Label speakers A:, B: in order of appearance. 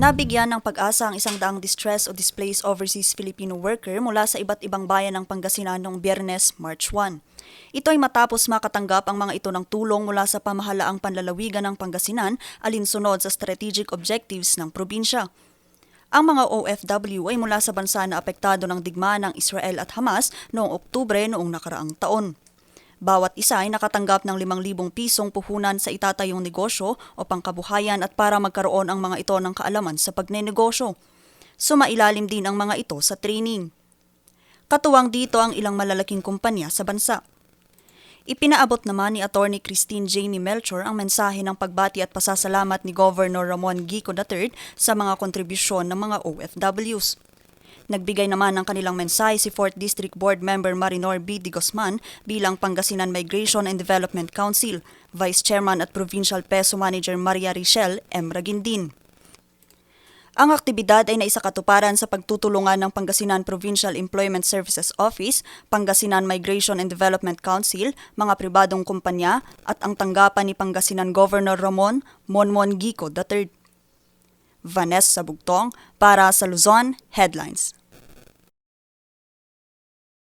A: Nabigyan ng pag-asa ang isang daang distressed o displaced overseas Filipino worker mula sa iba't ibang bayan ng Pangasinan noong Biyernes, March 1. Ito ay matapos makatanggap ang mga ito ng tulong mula sa pamahalaang panlalawigan ng Pangasinan alinsunod sa strategic objectives ng probinsya. Ang mga OFW ay mula sa bansa na apektado ng digmaan ng Israel at Hamas noong Oktubre noong nakaraang taon. Bawat isa ay nakatanggap ng 5,000 pisong puhunan sa itatayong negosyo o pangkabuhayan at para magkaroon ang mga ito ng kaalaman sa pagnenegosyo. Sumailalim din ang mga ito sa training. Katuwang dito ang ilang malalaking kumpanya sa bansa. Ipinaabot naman ni Attorney Christine Jamie Melchor ang mensahe ng pagbati at pasasalamat ni Governor Ramon Gico III sa mga kontribusyon ng mga OFWs. Nagbigay naman ng kanilang mensahe si 4th District Board Member Marinor B. Di Guzman bilang Pangasinan Migration and Development Council, Vice Chairman at Provincial Peso Manager Maria Richelle M. Ragindin. Ang aktibidad ay naisakatuparan sa pagtutulungan ng Pangasinan Provincial Employment Services Office, Pangasinan Migration and Development Council, mga pribadong kumpanya at ang tanggapan ni Pangasinan Governor Ramon Monmon Gico III. Vanessa Bugtong para sa Luzon Headlines.